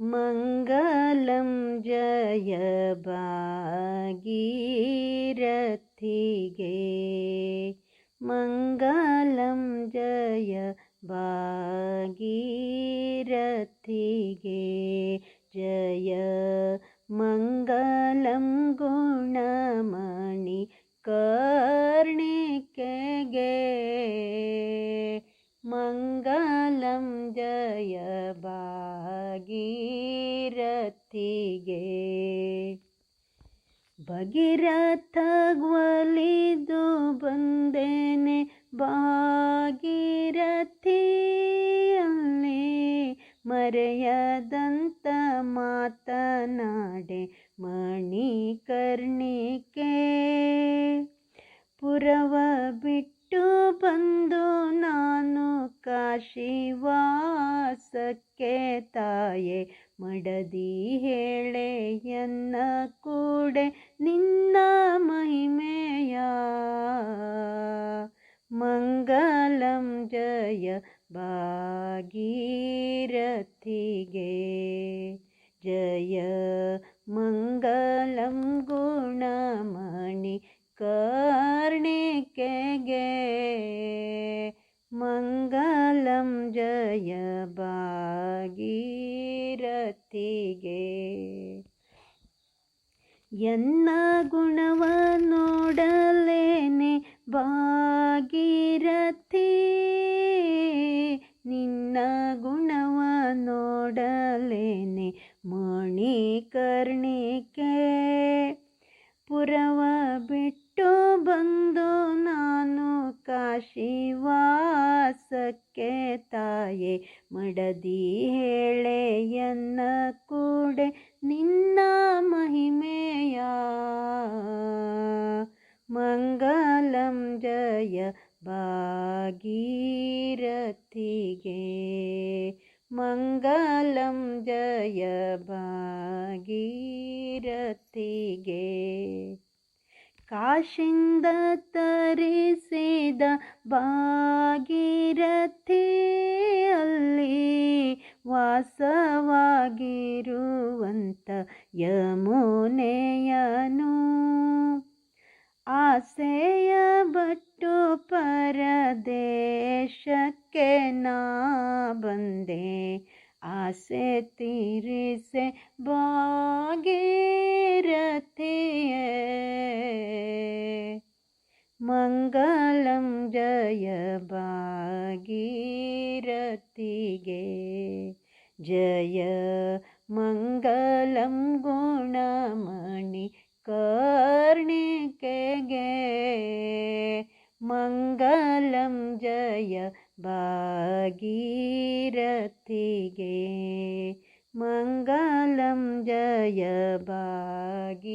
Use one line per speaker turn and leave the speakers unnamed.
मङ्गलं जय भागीरथिगे। मङ्गलं जय भागीरथिगे। जय मङ्गलं गुणमणि कर्णिकेगे ಭಗೀರಥಗ್ವಲಿದು ಬಂದೇನೆ ಭಾಗೀರಥಿಯಲ್ಲಿ ಮರೆಯದಂತ ಮಾತನಾಡೆ ಮಣಿಕರ್ಣಿಕೆ ಪುರವ ಬಿಟ್ಟು ಬಂದು ನಾನು ಕಾಶಿವಾಸಕ್ಕೆ ತಾಯೆ ಮಡದಿ ಹೇಳೆಯನ್ನ ಕೂಡೆ ಮಂಗಲಂ ಜಯ ಭಾಗೀರಥಿಗೆ ಜಯ ಮಂಗಲಂ ಗುಣಮಣಿ कर्णिकेगे मङ्गलं जय ಭಾಗೀರಥಿಗೆ ಎನ್ನ ಗುಣವ ನೋಡಲೇನೆ ಭಾಗೀರಥಿ ನಿನ್ನ ಗುಣವ ನೋಡಲೇನೆ ಮಣಿಕರ್ಣಿಕೆ ಪುರವ ಬಿಟ್ಟು ಬಂದು ನಾನು ಕಾಶಿವಾಸಕ್ಕೆ ತಾಯೇ, ಮಡದಿ ಹೇಳೆಯನ್ನ ಕೂಡೆ ನಿನ್ನ ಮಂಗಲಂ ಜಯ ಭಾಗೀರಥಿಗೆ. ಮಂಗಲಂ ಜಯ ಭಾಗೀರಥಿಗೆ. ಕಾಶಿಂದ ತರಿಸಿದ ಭಾಗೀರಥಿಯಲ್ಲಿ ವಾಸವಾಗಿರುವಂತ ಯಮುನೆಯನು भगीर मङ्गलम् जयीरति गे। जय मङ्गलं गुणमणि कर्णके गे। मङ्गलम् जयीरथे मङ्गलं जय भागीरथिगे